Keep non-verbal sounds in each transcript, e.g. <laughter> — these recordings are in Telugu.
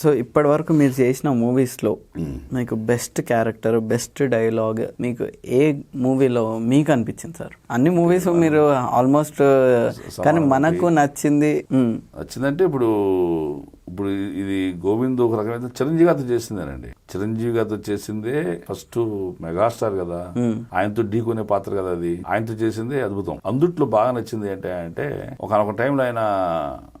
సో ఇప్పటి వరకు మీరు చేసిన మూవీస్లో మీకు బెస్ట్ క్యారెక్టర్ బెస్ట్ డైలాగ్ మీకు ఏ మూవీలో మీకు అనిపించింది సార్? అన్ని మూవీస్ మీరు ఆల్మోస్ట్ కానీ మనకు నచ్చింది మ్, వచ్చిందంటే ఇప్పుడు ఇప్పుడు ఇది గోవింద్ ఒక రకమైన చిరంజీవి గారితో చేసిందేనండి. చిరంజీవి గారితో చేసిందే ఫస్ట్ మెగాస్టార్ కదా. ఆయనతో ఢీకొనే పాత్ర కదా అది. ఆయనతో చేసిందే అద్భుతం. అందుట్లో బాగా నచ్చింది ఏంటి అంటే ఒక టైంలో ఆయన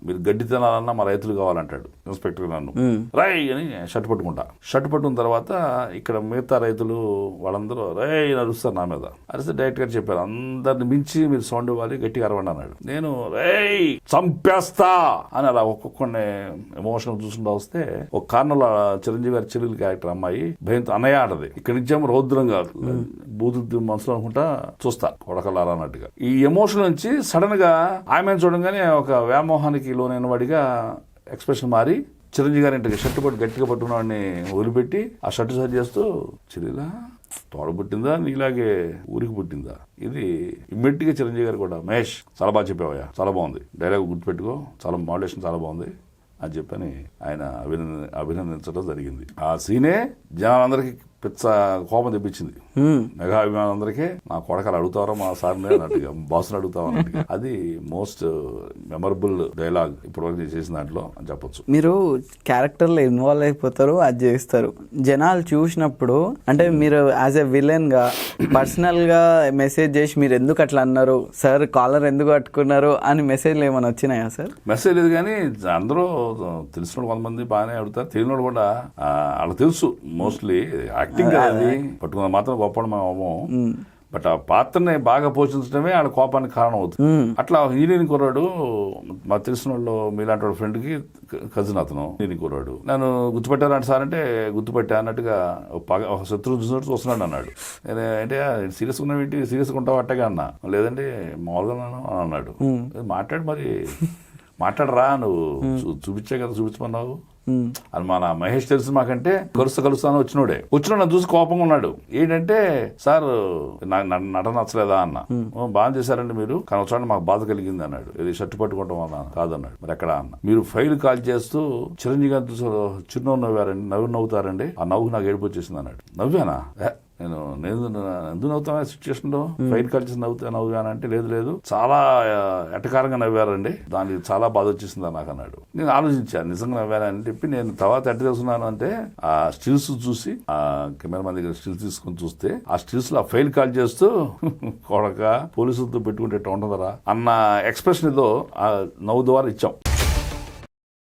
మీరు గడ్డి తినాలన్నా మా రైతులు కావాలంటాడు ఇన్స్పెక్టర్ నన్ను. రై అని షర్ట్ పట్టుకుంటా. షర్ట్ పట్టుకున్న తర్వాత ఇక్కడ మిగతా రైతులు వాళ్ళందరూ రై నడుస్తారు నా మీద. అరిస్తే డైరెక్ట్ గారు చెప్పారు అందరిని మించి మీరు సౌండ్ ఇవ్వాలి గట్టిగా అరవండి అన్నాడు. నేను రేయ్ చంపేస్తా అని అలా ఒక్కొక్కడిని ఎమోషన్ చూసుకుంటూ వస్తే ఒక కారణంలో చిరంజీవి గారి చెల్లెలు క్యారెక్టర్ అమ్మాయి భయంతో అన్నయ్య ఆడది. ఇక్కడి రౌద్రం రౌద్రంగా బూతు మనసులో అనుకుంటా చూస్తా కొడకలారా అన్నట్టుగా. ఈ ఎమోషన్ నుంచి సడన్గా ఆమె చూడంగానే ఒక వ్యామోహానికి లోనైన వాడిగా ఎక్స్ప్రెషన్ మారి చిరంజీవి గారి ఇంటికి షర్ట్ పట్టు గట్టిగా పట్టుకున్నవాడిని వదిలిపెట్టి ఆ షర్ట్ సరి చేస్తూ చిరిలా తోడ పుట్టిందా? నీలాగే ఊరికి పుట్టిందా? ఇది ఇమ్మీడియట్ చిరంజీవి గారు కూడా మహేష్ చాలా బాగా చెప్పావయ్యా చాలా బాగుంది. డైలాగ్ గుర్తుపెట్టుకో చాలా మాడ్యులేషన్ చాలా బాగుంది. అని చెప్పని ఆయన అభినంద అభినందించడం జరిగింది. ఆ సీనే జనాలందరికీ పిచ్చ కోపం తెప్పించింది. మ్, మెగా అభిమానులందరికీ నా కొడకలు అడుగుతారో మా సార్ని అన్నట్టుగా <laughs> బాస్ని అడుగుతాం అన్నట్టుగా. అది మోస్ట్ మెమరబుల్ డైలాగ్ ఇప్పటివరకు చేసిన దాంట్లో అని చెప్పొచ్చు. మీరు క్యారెక్టర్లో ఇన్వాల్వ్ అయిపోతారు అది చేస్తారు. జనాలు చూసినప్పుడు అంటే మీరు యాజ్ ఎ విలన్గా పర్సనల్గా మెసేజ్ చేసి మీరు ఎందుకు అట్లా అన్నారు? సార్ కాలర్ ఎందుకు పట్టుకున్నారు? అని మెసేజ్లు ఏమైనా వచ్చినాయా సార్? మెసేజ్ లేదు కానీ అందరూ తెలిసిన వాళ్ళు కొంతమంది బాగానే అడుగుతారు తెలియని కూడా ఆ, వాళ్ళకి తెలుసు. మోస్ట్లీ యాక్టింగ్ అది పట్టుకున్న మాత్రం గొప్ప మేము అవ్వము బట్ ఆ పాత్రని బాగా పోషించడమే ఆడ కోపానికి కారణం అవుతుంది అట్లా హీరోయిన్ కుర్రాడు మా తెలిసిన వాళ్ళు మీలాంటి వాళ్ళ ఫ్రెండ్కి కజిన్ అతను హీరోయిన్ కుర్రాడు. నన్ను గుర్తుపెట్టారంట సార్ అంటే గుర్తుపెట్టా అన్నట్టుగా పగ ఒక శత్రువు చూసినట్టు చూస్తున్నాడు అన్నాడు. నేను అంటే సీరియస్ ఉన్నావు ఏంటి సీరియస్ ఉంటావు అట్టగా? అన్నా. లేదంటే మామూలుగా అన్నాడు. మాట్లాడు మరి మాట్లాడరా నువ్వు చూపించే కదా చూపించమన్నావు. అని మన మహేష్ తెలుసు మాకంటే కలుస్తా కలుస్తాను వచ్చినోడే. వచ్చిన నన్ను చూసి కోపంగా ఉన్నాడు. ఏంటంటే సార్ నా- నటన నచ్చలేదా? అన్న. "ఓ, బాగా చేశారండి మీరు. కానీ వచ్చాడు మాకు బాధ కలిగింది అన్నాడు. ఇది షర్ట్ పట్టుకోవటం అన్న కాదన్నాడు. మరి ఎక్కడ? అన్న. మీరు ఫైల్ కాల్ చేస్తూ చిరంజీవి గారితో చిరునవ్వు నవ్వారండి నవ్వు నవ్వుతారండి. ఆ నవ్వు నాకు ఏడుపు వచ్చేసింది అన్నాడు. నవ్వానా? నేను నేను ఎందుకు నవ్వుతాను సిచ్యువేషన్లో ఫైట్ కాల్ చేసి నవ్వుతా నవ్వుగాను అంటే లేదు లేదు. చాలా ఎటకారంగా నవ్వారండి. దానికి చాలా బాధ వచ్చేసింది నాకు అన్నాడు. నేను ఆలోచించాను నిజంగా నవ్వానని చెప్పి నేను తర్వాత ఎట్ట తెలుసుకున్నాను అంటే ఆ స్టిల్స్ చూసి ఆ కెమెరా మన దగ్గర స్టిల్స్ తీసుకుని చూస్తే ఆ స్టిల్స్లో ఆ ఫైల్ కాల్ చేస్తూ <laughs> కొడక పోలీసులతో పెట్టుకుంటే ఉంటుందరా అన్న ఎక్స్ప్రెషన్ ఏదో ఆ నవ్వు ద్వారా ఇచ్చాం.